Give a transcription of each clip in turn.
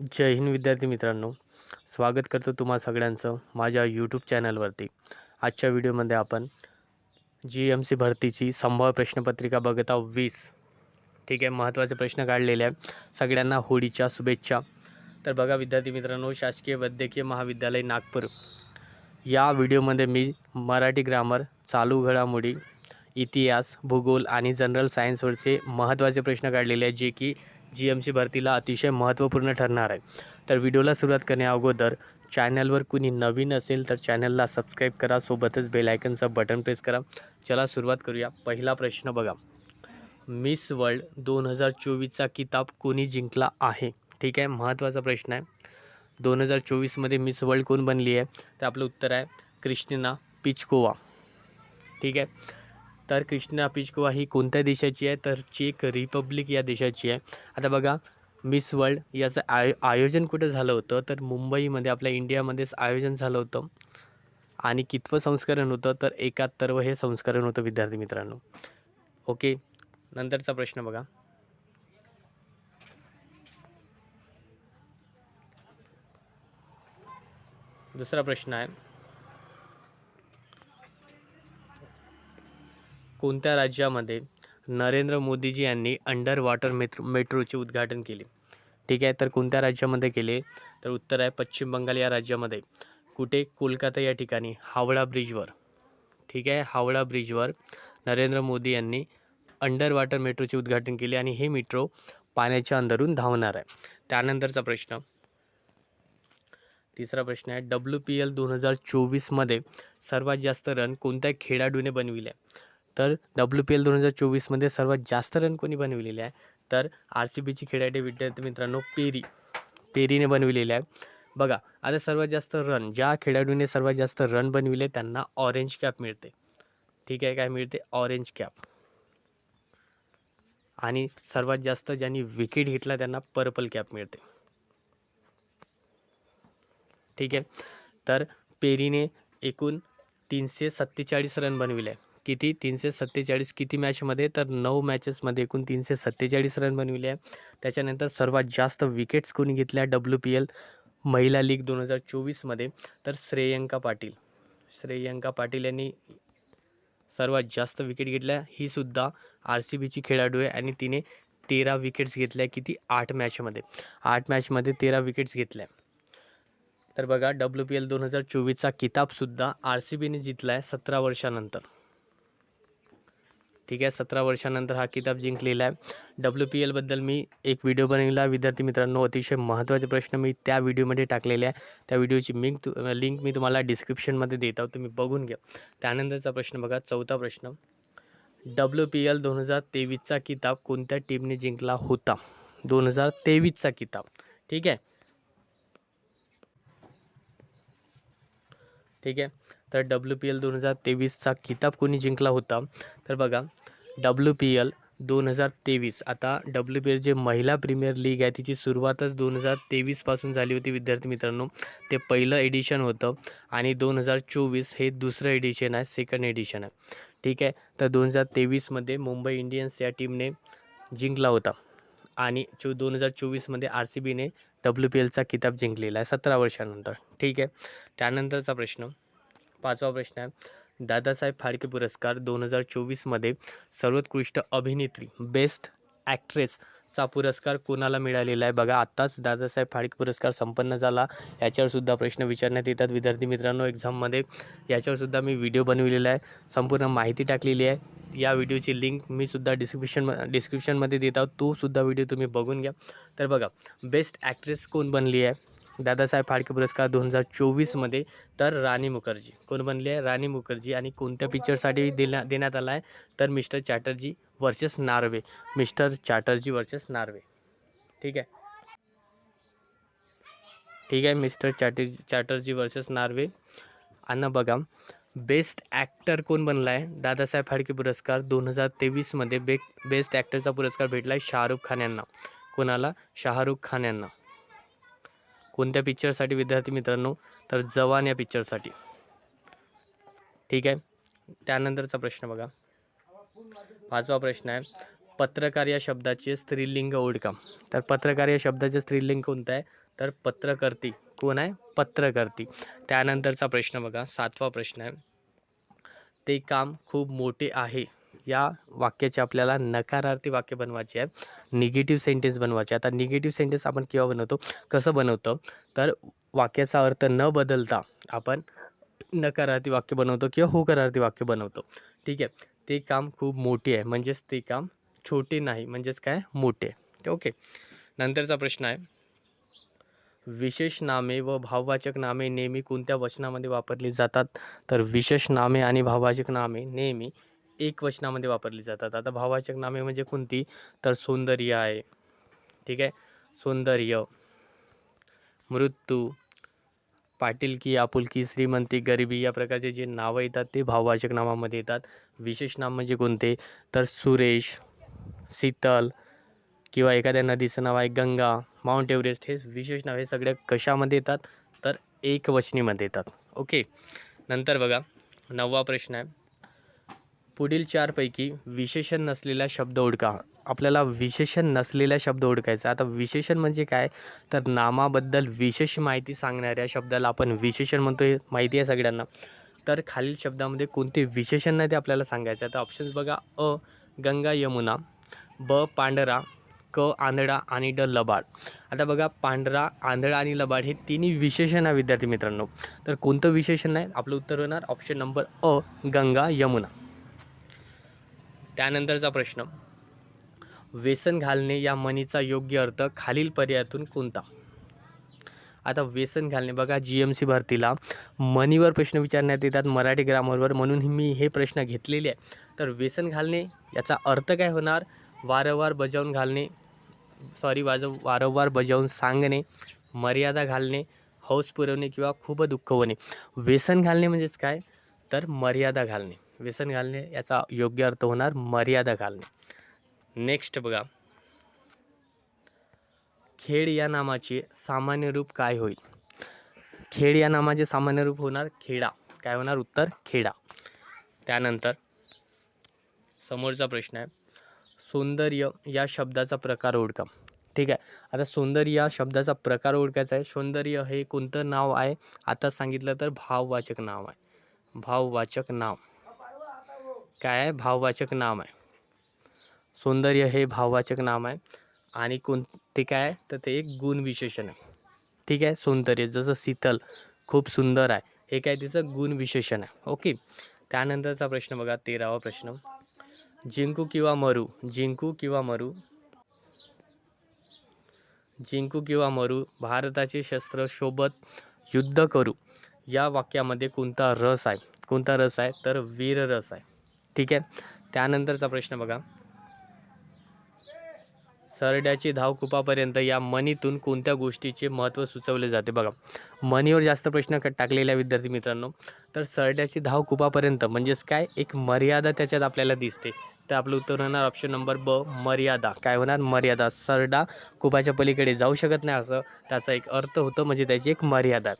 जय हिंद विद्यार्थी मित्रांनो. स्वागत करतो तुम्हा सगळ्यांचं माझ्या यूट्यूब चॅनलवरती आजच्या व्हिडिओमध्ये आपण जी एम सी भरतीची संभाव्य प्रश्नपत्रिका बघत आहोत. वीस. ठीक आहे महत्त्वाचे प्रश्न काढलेले आहे सगळ्यांना होळीच्या शुभेच्छा. तर बघा विद्यार्थी मित्रांनो शासकीय वैद्यकीय महाविद्यालय नागपूर. या व्हिडिओमध्ये मी मराठी ग्रामर चालू घडामोडी इतिहास भूगोल आणि जनरल सायन्सवरचे महत्त्वाचे प्रश्न काढलेले आहेत. जे की जी एम सी भरतीला अतिशय महत्त्वपूर्ण ठरणार आहे. तर व्हिडिओला सुरुवात करण्या अगोदर चॅनलवर कुणी नवीन असेल तर चॅनलला सबस्क्राईब करा सोबतच बेलायकनचं बटन प्रेस करा. चला सुरुवात करूया. पहिला प्रश्न बघा. मिस वर्ल्ड दोन हजार चोवीसचा किताब कोणी जिंकला आहे? ठीक आहे महत्त्वाचा प्रश्न आहे. दोन हजार चोवीसमध्ये मिस वर्ल्ड कोण बनली आहे? तर आपलं उत्तर आहे क्रिस्टिना पिचकोवा. ठीक आहे. तर कृष्णा पिचकुवा ही कोणत्या देशाची आहे? तर चेक रिपब्लिक या देशाची आहे. आता बघा मिस वर्ल्ड याचं आय आयोजन कुठं झालं होतं? तर मुंबईमध्ये आपल्या इंडियामध्येच आयोजन झालं होतं. आणि कितवं संस्करण होतं? तर एकाहत्तरवं हे संस्करण होतं विद्यार्थी मित्रांनो. ओके नंतरचा प्रश्न बघा. दुसरा प्रश्न आहे. कोणत्या राज्यामध्ये नरेंद्र मोदीजी यांनी अंडर वॉटर मेट्रो मेट्रोचे उद्घाटन केले? ठीक आहे तर कोणत्या राज्यामध्ये केले? तर उत्तर आहे पश्चिम बंगाल या राज्यामध्ये. कुठे? कोलकाता या ठिकाणी हावडा ब्रिजवर. ठीक आहे हावडा ब्रिजवर नरेंद्र मोदी यांनी अंडर वॉटर मेट्रोचे उद्घाटन केले आणि हे मेट्रो पाण्याच्या अंदरून धावणार आहे. त्यानंतरचा प्रश्न. तिसरा प्रश्न आहे डब्ल्यू पी एल दोन हजार चोवीसमध्ये सर्वात जास्त रन कोणत्या खेळाडूने बनविले? तर डब्ल्यू पी एल दोन हजार चोवीसमध्ये सर्वात जास्त रन कोणी बनविलेले आहे? तर आर सी बीची खेळाडू विद्यार्थी मित्रांनो पेरी. पेरीने बनविलेले आहे. बघा आता सर्वात जास्त रन ज्या खेळाडूने सर्वात जास्त रन बनविले त्यांना ऑरेंज कॅप मिळते. ठीक आहे काय मिळते? ऑरेंज कॅप आणि सर्वात जास्त ज्यांनी विकेट घेतला त्यांना पर्पल कॅप मिळते. ठीक आहे? तर पेरीने एकूण तीनशे सत्तेचाळीस रन बनविले किती? तीनशे सत्तेचाळीस किती मॅचमध्ये तर नऊ मॅचेसमध्ये एकूण तीनशे सत्तेचाळीस रन बनविले आहे. त्याच्यानंतर सर्वात जास्त विकेट्स कोणी घेतल्या? डब्ल्यू पी एल महिला लीग दोन हजार चोवीसमध्ये. तर श्रेयंका पाटील. श्रेयंका पाटील यांनी सर्वात जास्त विकेट घेतल्या. ही सुद्धा आर सी बीची खेळाडू आहे आणि तिने तेरा विकेट्स घेतल्या किती? आठ मॅचमध्ये आठ मॅचमध्ये तेरा विकेट्स घेतल्या. तर बघा डब्ल्यू पी एल दोन हजार चोवीसचा किताबसुद्धा आर सी बीने जिंकला आहे सतरा वर्षानंतर. ठीक आहे सतरा वर्षानंतर हा किताब जिंकलेला आहे. डब्ल्यू पी एलबद्दल मी एक व्हिडिओ बनविला. विद्यार्थी मित्रांनो अतिशय महत्त्वाचे प्रश्न मी त्या व्हिडिओमध्ये टाकलेले आहे. त्या व्हिडिओची लिंक तु लिंक मी तुम्हाला डिस्क्रिप्शनमध्ये देत आहोत तुम्ही बघून घ्या. त्यानंतरचा प्रश्न बघा चौथा प्रश्न. डब्ल्यू पी एल दोन हजार तेवीसचा किताब कोणत्या टीमने जिंकला होता? दोन हजार तेवीसचा किताब. ठीक आहे? ठीक आहे? तर डब्ल्यू पी एल दोन हजार तेवीसचा किताब कोणी जिंकला होता? तर बघा डब्ल्यू पी एल दोन हजार तेवीस. आता डब्ल्यू पी एल जे महिला प्रीमियर लीग आहे तिची सुरुवातच दोन हजार तेवीसपासून झाली होती विद्यार्थी मित्रांनो. ते पहिलं एडिशन होतं आणि दोन हजार चोवीस हे दुसरं एडिशन आहे सेकंड एडिशन आहे. ठीक आहे? तर दोन हजार तेवीसमध्ये मुंबई इंडियन्स या टीमने जिंकला होता आणि चो दोन हजार चोवीसमध्ये आर सी बीने डब्ल्यू पी एलचा किताब जिंकलेला आहे सतरा वर्षानंतर. ठीक आहे? त्यानंतरचा प्रश्न पाचवा प्रश्न आहे. दादासाहेब फाळके पुरस्कार दोन हजार चोवीसमध्ये सर्वोत्कृष्ट अभिनेत्री बेस्ट ॲक्ट्रेसचा पुरस्कार कोणाला मिळालेला आहे? बघा आत्ताच दादासाहेब फाळके पुरस्कार संपन्न झाला. याच्यावरसुद्धा प्रश्न विचारण्यात येतात. विद्यार्थी मित्रांनो एक्झाममध्ये याच्यावरसुद्धा मी व्हिडिओ बनवलेला आहे. संपूर्ण माहिती टाकलेली आहे. या व्हिडिओची लिंक मी सुद्धा डिस्क्रिप्शन डिस्क्रिप्शनमध्ये देत आहोत. तो सुद्धा व्हिडिओ तुम्ही बघून घ्या. तर बघा बेस्ट ॲक्ट्रेस कोण बनली आहे? दादासाहेब फाळके पुरस्कार दोन हजार चोवीसमध्ये तर राणी मुखर्जी. कोण बनले? आहे राणी मुखर्जी आणि कोणत्या पिक्चरसाठी देण्या देण्यात आला आहे? तर mister Chatterjee versus Norway. Mister Chatterjee versus Norway. ठीक आहे? ठीक आहे mister Chatterjee Chatterjee versus Norway. आणि बघा बेस्ट ॲक्टर कोण बनला आहे? दादासाहेब फाळके पुरस्कार दोन हजार तेवीसमध्ये बे बेस्ट ॲक्टरचा पुरस्कार भेटला आहे शाहरुख खान यांना. कोणाला? शाहरुख खान यांना. कोणत्या पिक्चरसाठी विद्यार्थी मित्रांनो? तर जवान या पिक्चरसाठी ठीक आहे? त्यानंतरचा प्रश्न बघा. पाचवा प्रश्न आहे पत्रकार या शब्दाचे स्त्रीलिंग ओळखा. तर पत्रकार या शब्दाचे स्त्रीलिंग कोणतं आहे? तर पत्रकर्ती. कोण आहे? पत्रकर्ती. त्यानंतरचा प्रश्न बघा सातवा प्रश्न आहे ते काम खूप मोठे आहे. या वाक्याचे आपल्याला नकारार्थी वाक्य बनवायचे आहे निगेटिव्ह सेंटेन्स बनवायचे आहे. आता निगेटिव्ह सेंटेन्स आपण केव्हा बनवतो? कसं बनवतो? तर वाक्याचा अर्थ न बदलता आपण नकारार्थी वाक्य बनवतो किंवा होकारार्थी वाक्य बनवतो. ठीक आहे? ते काम खूप मोठे आहे. म्हणजेच ते काम छोटे नाही. म्हणजेच काय? मोठे. ओके. नंतरचा प्रश्न आहे. विशेष नामे व भाववाचक नामे नेहमी कोणत्या वचनामध्ये वापरली जातात? तर विशेष नामे आणि भाववाचक नामे नेहमी एक वचनामध्ये वापरली जातात. आता भाववाचक नामे म्हणजे कोणती? तर सौंदर्य आहे. ठीक आहे? सौंदर्य मृत्यू पाटीलकी आपुलकी श्रीमंती गरिबी या प्रकारचे जे नावं येतात ते भाववाचक नामामध्ये येतात. विशेष नाम म्हणजे कोणते? तर सुरेश शीतल किंवा एखाद्या नदीचं नाव आहे गंगा माउंट एव्हरेस्ट. हे विशेष नाव हे सगळ्या कशामध्ये येतात? तर एकवचनीमध्ये येतात. ओके? नंतर बघा. नववा प्रश्न आहे. पुढील चारपैकी विशेषण नसलेला शब्द ओळखा. आपल्याला विशेषण नसलेला शब्द ओळखायचा आता विशेषण म्हणजे काय? तर नामाबद्दल विशेष माहिती सांगणाऱ्या शब्दाला आपण विशेषण म्हणतो हे माहिती आहे सगळ्यांना. तर खालील शब्दामध्ये कोणते विशेषण नाही ते आपल्याला सांगायचं आहे. तर ऑप्शन्स बघा. अ गंगा यमुना. ब पांढरा. क आंधळा आणि ड लबाड. आता बघा पांढरा आंधळा आणि लबाड हे तिन्ही विशेषण आहे विद्यार्थी मित्रांनो. तर कोणतं विशेषण आहे? आपलं उत्तर होणार. ऑप्शन नंबर अ गंगा यमुना. त्यानंतरचा प्रश्न. व्यसन घालणे या म्हणीचा योग्य अर्थ खालील पर्यायातून कोणता? आता व्यसन घालणे बघा जी एम सी भरतीला. मनीवर प्रश्न विचारण्यात येतात मराठी ग्रामरवर म्हणून मी हे प्रश्न घेतलेले आहे. तर व्यसन घालणे याचा अर्थ काय होणार? वारंवार बजावून घालणे सॉरी वाजव वारंवार बजावून सांगणे मर्यादा घालणे हौस पुरवणे किंवा खूप दुःख होणे. व्यसन घालणे म्हणजेच काय? तर मर्यादा घालणे. व्यसन घालणे याचा योग्य अर्थ होणार मर्यादा घालणे. नेक्स्ट बघा. खेड या नामाचे सामान्य रूप काय होईल? खेड या नामाचे सामान्य रूप होणार खेडा. काय होणार? उत्तर खेडा. त्यानंतर समोरचा प्रश्न आहे. सौंदर्य या शब्दाचा प्रकार ओळखा. ठीक आहे? आता सौंदर्य या शब्दाचा प्रकार ओळखायचा आहे. सौंदर्य हे कोणतं नाव आहे? आता सांगितलं तर भाववाचक नाव आहे. भाववाचक नाव. काय आहे? भाववाचक नाम आहे. सौंदर्य हे भाववाचक नाम आहे. आणि कोण ते काय आहे? तर ते एक गुण विशेषण आहे. ठीक आहे? सौंदर्य जसं शीतल खूप सुंदर आहे. हे काय तिचं गुण विशेषण आहे. ओके? त्यानंतरचा प्रश्न बघा तेरावा प्रश्न. जिंकू किंवा मरू? जिंकू किंवा मरू? जिंकू किंवा मरू? भारताचे शस्त्र सोबत युद्ध करू. या वाक्यामध्ये कोणता रस आहे? कोणता रस आहे? तर वीर रस आहे. ठीक आहे. त्यानंतरचा प्रश्न बघा. सरड्याची धाव कुपापर्यंत या मनीतून कोणत्या गोष्टीचे महत्त्व सुचवले जाते? बघा. मनीवर जास्त प्रश्न टाकलेल्या विद्यार्थी मित्रांनो तर सरड्याची धाव कुपापर्यंत म्हणजेच काय? एक मर्यादा त्याच्यात आपल्याला दिसते. तर आपलं उत्तर होणार ऑप्शन नंबर ब मर्यादा. काय होणार? मर्यादा. सरडा कुपाच्या पलीकडे जाऊ शकत नाही असं त्याचा एक अर्थ होतो म्हणजे त्याची एक मर्यादा.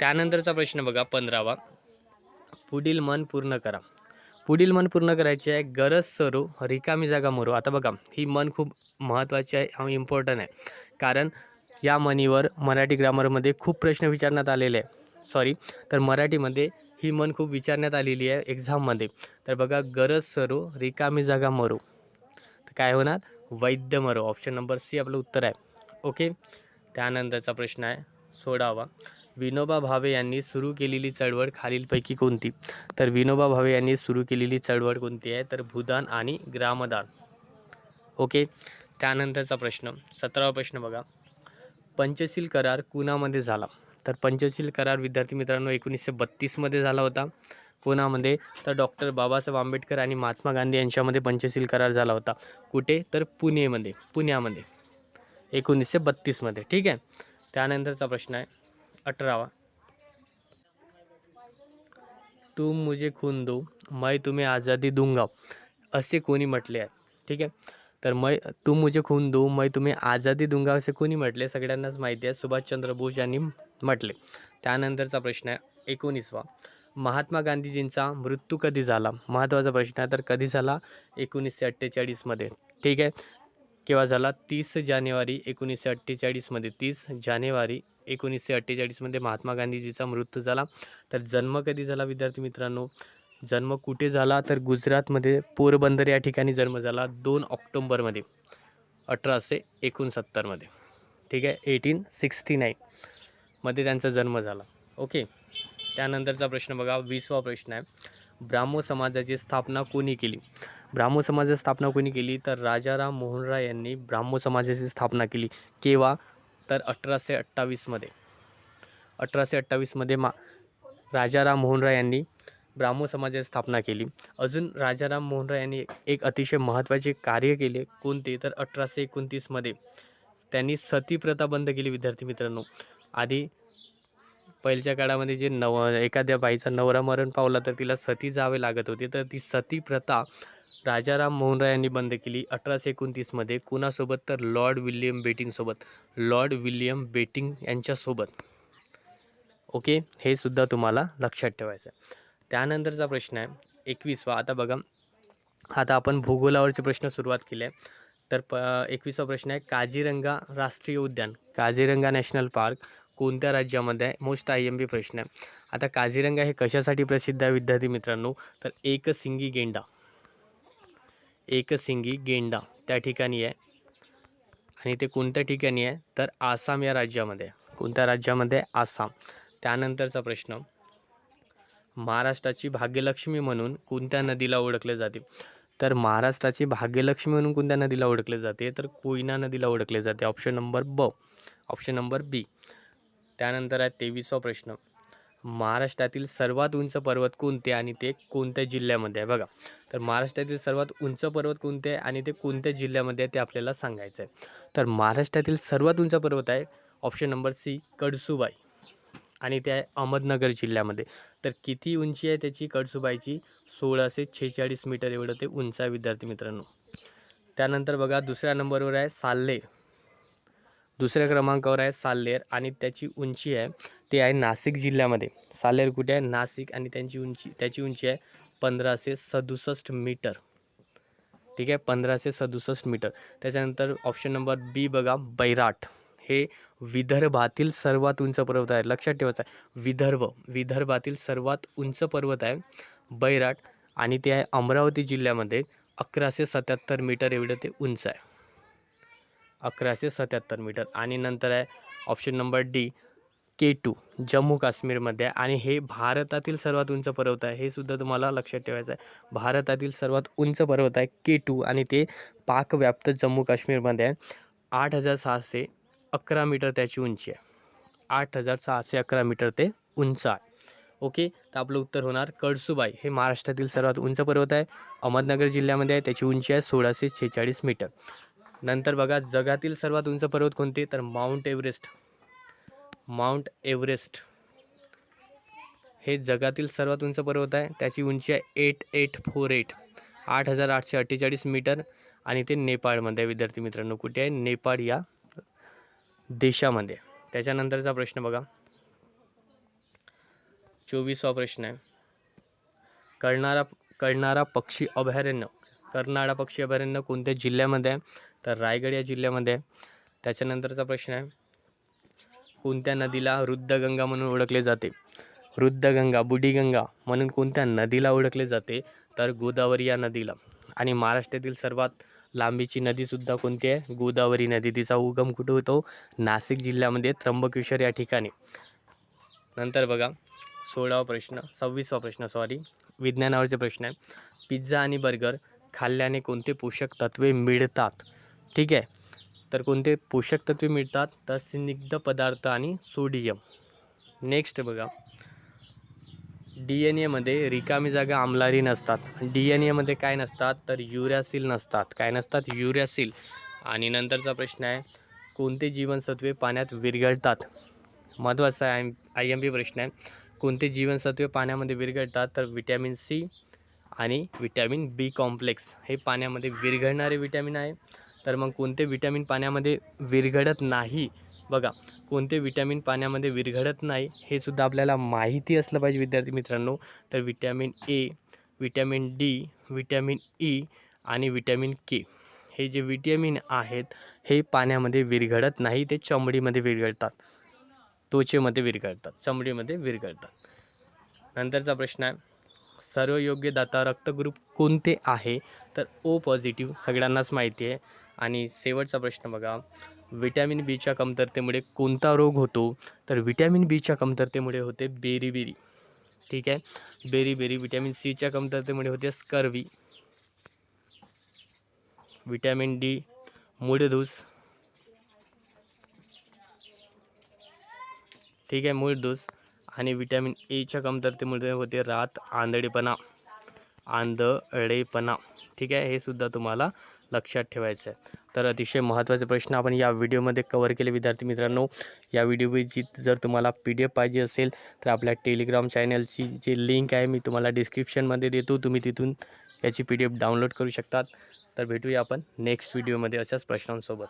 त्यानंतरचा प्रश्न बघा पंधरावा. पुढील मन पूर्ण करा. पुढील मन पूर्ण करायची आहे गरज सरो रिकामी जागा मोरो. आता बघा ही मन खूप महत्त्वाची आहे आणि इम्पॉर्टंट आहे. कारण या मनीवर मराठी ग्रामरमध्ये खूप प्रश्न विचारण्यात आलेले आहे सॉरी तर मराठीमध्ये ही मन खूप विचारण्यात आलेली आहे एक्झाममध्ये तर बघा गरज सरो रिकामी जागा मरो. तर काय होणार? वैद्य मरो. ऑप्शन नंबर सी आपलं उत्तर आहे. ओके त्यानंतरचा प्रश्न आहे. सोडावा. विनोबा भावे यांनी सुरू केलेली चळवळ खालीलपैकी कोणती? तर विनोबा भावे यांनी सुरू केलेली चळवळ कोणती आहे? तर भूदान आणि ग्रामदान. ओके? त्यानंतरचा प्रश्न. सतरावा प्रश्न बघा. पंचशील करार कुणामध्ये झाला? तर पंचशील करार विद्यार्थी मित्रांनो एकोणीसशे बत्तीसमध्ये झाला होता. कोणामध्ये? तर डॉक्टर बाबासाहेब आंबेडकर आणि महात्मा गांधी यांच्यामध्ये पंचशील करार झाला होता. कुठे? तर पुणेमध्ये. पुण्यामध्ये. एकोणीसशे बत्तीसमध्ये. ठीक आहे? त्यानंतरचा प्रश्न आहे. अठरावा. तुम मुझे खून दो मैं तुम्हें आझादी दूंगा. असे कोणी म्हटले आहे. ठीक आहे? तर मै तुम मुझे खून दो मै तुम्ही आझादी दुंगाव असे कोणी म्हटले? सगळ्यांनाच माहिती आहे. सुभाषचंद्र बोस यांनी म्हटले. त्यानंतरचा प्रश्न आहे. एकोणीसवा. महात्मा गांधीजींचा मृत्यू कधी झाला? महत्त्वाचा प्रश्न आहे. तर कधी झाला? एकोणीसशे अठ्ठेचाळीसमध्ये. ठीक आहे? केव्हा झाला? तीस जानेवारी एकोणीसशे अठ्ठेचाळीसमध्ये. तीस जानेवारी एकोणीसशे अठ्ठेचाळीसमध्ये महात्मा गांधीजीचा मृत्यू झाला. तर जन्म कधी झाला विद्यार्थी मित्रांनो? जन्म कुठे झाला? तर गुजरातमध्ये पोरबंदर या ठिकाणी जन्म झाला दोन ऑक्टोंबरमध्ये अठराशे एकोणसत्तरमध्ये. ठीक आहे? एटीन सिक्स्टी नाईनमध्ये त्यांचा जन्म झाला. ओके? त्यानंतरचा प्रश्न बघा. वीसवा प्रश्न आहे. ब्राह्मो समाजाची स्थापना कोणी केली? ब्राह्मो समाजाची स्थापना कोणी केली? तर राजाराम मोहन राय यांनी ब्राह्मो समाजाची स्थापना केली. केव्हा? तर अठराशे अठ्ठावीसमध्ये अठराशे अठ्ठावीसमध्ये मा राजाराम मोहन राय यांनी ब्राह्मो समाजाची स्थापना केली. अजून राजाराम मोहन राय यांनी एक अतिशय महत्त्वाचे कार्य केले. कोणते? तर अठराशे एकोणतीसमध्ये त्यांनी सती प्रथा बंद केली विद्यार्थी मित्रांनो. आधी पहिलीच्या काळामध्ये जे नव एखाद्या बाईचा नवरा मरण पावला तर तिला सती जावे लागत होते. तर ती सती प्रथा राजाराम मोहन राय यांनी बंद केली. अठराशे एकोणतीसमध्ये कुणासोबत तर लॉर्ड विल्यम बेटिंगसोबत लॉर्ड विल्यम बेटिंग यांच्यासोबत ओके? हे सुद्धा तुम्हाला लक्षात ठेवायचं त्यानंतरचा प्रश्न आहे एकवीसवा. आता बघा आता आपण भूगोलावरचे प्रश्न सुरुवात केले. आहे तर प एकवीसवा प्रश्न आहे काझीरंगा राष्ट्रीय उद्यान काझीरंगा नॅशनल पार्क कोणत्या राज्यामध्ये आहे? मोस्ट आय एम बी प्रश्न आहे. आता काझीरंगा हे कशासाठी प्रसिद्ध आहे विद्यार्थी मित्रांनो? तर एकसिंगी गेंडा. एकसिंगी गेंडा त्या ठिकाणी आहे. आणि ते कोणत्या ठिकाणी आहे? तर आसाम या राज्यामध्ये आहे. कोणत्या राज्यामध्ये आसाम. त्यानंतरचा प्रश्न. महाराष्ट्राची भाग्यलक्ष्मी म्हणून कोणत्या नदीला ओळखले जाते? तर महाराष्ट्राची भाग्यलक्ष्मी म्हणून कोणत्या नदीला ओळखले जाते? तर कोयना नदीला ओळखले जाते. ऑप्शन नंबर ब ऑप्शन नंबर बी त्यानंतर आहे तेवीसवा प्रश्न. महाराष्ट्रातील सर्वात उंच पर्वत कोणते आणि ते कोणत्या जिल्ह्यामध्ये आहे? बघा. तर महाराष्ट्रातील सर्वात उंच पर्वत कोणते आहे आणि ते कोणत्या जिल्ह्यामध्ये आहे ते आपल्याला सांगायचं आहे तर महाराष्ट्रातील सर्वात उंच पर्वत आहे ऑप्शन नंबर सी कडसूबाई आणि ते आहे अहमदनगर जिल्ह्यामध्ये. तर किती उंची आहे त्याची कडसूबाईची सोळाशे छेचाळीस मीटर एवढं ते उंच आहे विद्यार्थी मित्रांनो. त्यानंतर बघा दुसऱ्या नंबरवर आहे साल्हेर दुसऱ्या क्रमांकावर आहे साल्हेर आणि त्याची उंची आहे ते आहे नाशिक जिल्ह्यामध्ये. साल्हेर कुठे आहे? नाशिक आणि त्यांची उंची त्याची उंची आहे पंधराशे सदुसष्ट मीटर. ठीक आहे? पंधराशे सदुसष्ट मीटर. त्याच्यानंतर ऑप्शन नंबर बी बघा बैराट. हे विदर्भातील सर्वात उंच पर्वत आहे. लक्षात ठेवायचं आहे विदर्भ विदर्भातील सर्वात उंच पर्वत आहे बैराट आणि ते आहे अमरावती जिल्ह्यामध्ये अकराशे सत्याहत्तर मीटर एवढं ते उंच आहे. अकराशे सत्याहत्तर मीटर. आणि नंतर आहे option number D K two Jammu काश्मीरमध्ये. आहे आणि हे भारतातील सर्वात उंच पर्वत आहे. हे सुद्धा तुम्हाला लक्षात ठेवायचं आहे. भारतातील सर्वात उंच पर्वत आहे के टू आणि ते पाकव्याप्त जम्मू काश्मीरमध्ये आहे. आठ हजार सहाशे अकरा मीटर त्याची उंची आहे. आठ हजार सहाशे अकरा मीटर ते उंच आहे. ओके? तर आपलं उत्तर होणार कळसुबाई. हे महाराष्ट्रातील सर्वात उंच पर्वत आहे. अहमदनगर जिल्ह्यामध्ये आहे. त्याची उंची आहे सोळाशे छेचाळीस मीटर. नंतर बघा जगातील सर्वात उंच पर्वत कोणते? तर माउंट एव्हरेस्ट. माउंट एव्हरेस्ट हे जगातील सर्वात उंच पर्वत आहे. त्याची उंची आहे एट एट फोर एट. आठ हजार आठशे अठ्ठेचाळीस मीटर आणि ते नेपाळमध्ये आहे. विद्यार्थी मित्रांनो कुठे आहे? नेपाळ या देशामध्ये त्याच्यानंतरचा प्रश्न बघा. चोवीसवा प्रश्न आहे. कळणारा कळणारा पक्षी अभयारण्य. कर्नाळा पक्षी अभयारण्य कोणत्या जिल्ह्यामध्ये आहे? तर रायगड या जिल्ह्यामध्ये त्याच्यानंतरचा प्रश्न आहे. कोणत्या नदीला रुद्धगंगा म्हणून ओळखले जाते? रुद्धगंगा बुडीगंगा म्हणून कोणत्या नदीला ओळखले जाते? तर गोदावरी या नदीला. आणि महाराष्ट्रातील सर्वात लांबीची नदीसुद्धा कोणती आहे? गोदावरी नदी. तिचा उगम कुठं होतो? नाशिक जिल्ह्यामध्ये त्र्यंबकेश्वर या ठिकाणी. नंतर बघा सोळावा प्रश्न सव्वीसवा प्रश्न सॉरी विज्ञानावरचे प्रश्न आहे. पिझ्झा आणि बर्गर खाल्ल्याने कोणते पोषक तत्वे मिळतात? ठीक आहे. तर कोणते पोषक तत्वे मिळतात? तर स्निग्ध पदार्थ आणि सोडियम. नेक्स्ट बघा. डी एन एमध्ये रिकामी जागा आमलारी नसतात. डी एन एमध्ये काय नसतात? तर युरॅसिल नसतात. काय नसतात? युरॅसिल. आणि नंतरचा प्रश्न आहे कोणते जीवनसत्वे पाण्यात विरघळतात? महत्त्वाचा आहे आय एम पी प्रश्न आहे. कोणते जीवनसत्वे पाण्यामध्ये विरघळतात? तर विटॅमिन सी आणि विटॅमिन बी कॉम्प्लेक्स. हे पाण्यामध्ये विरघळणारे विटॅमिन आहे. तर मग कोणते विटॅमिन पाण्यामध्ये विरघळत नाही? बघा कोणते विटॅमिन पाण्यामध्ये विरघडत नाही हे सुद्धा आपल्याला माहिती असलं पाहिजे विद्यार्थी मित्रांनो. तर vitamin A vitamin D vitamin E आणि विटॅमिन के हे जे विटॅमिन आहेत हे पाण्यामध्ये विरघडत नाही ते चमडीमध्ये विरघळतात. त्वचेमध्ये विरघळतात चमडीमध्ये विरघळतात. नंतरचा प्रश्न आहे सर्व योग्य दाता रक्तग्रुप कोणते आहे? तर ओ पॉझिटिव्ह सगळ्यांनाच माहिती आहे. आणि शेवटचा प्रश्न बघा. विटॅमिन बीच्या कमतरतेमुळे कोणता रोग होतो? तर विटॅमिन बीच्या कमतरतेमुळे होते बेरीबेरी ठीक आहे? बेरीबेरी विटॅमिन सीच्या कमतरतेमुळे होते स्कर्वी विटॅमिन डी मूळधूस ठीक आहे? मूळधूस आणि विटॅमिन एच्या कमतरतेमुळे होते रात आंधळेपणा. आंधळेपणा. ठीक आहे? हे सुद्धा तुम्हाला लक्षात ठेवायचं आहे. तर अतिशय महत्त्वाचे प्रश्न आपण या व्हिडिओमध्ये कवर केले. विद्यार्थी मित्रांनो या व्हिडिओची जर तुम्हाला पी डी एफ पाहिजे असेल तर आपल्या टेलिग्राम चॅनलची जी लिंक आहे मी तुम्हाला डिस्क्रिप्शनमध्ये देतो. तुम्ही तिथून याची पी डी एफ डाउनलोड करू शकतात. तर भेटूया आपण नेक्स्ट व्हिडिओमध्ये अशाच प्रश्नांसोबत.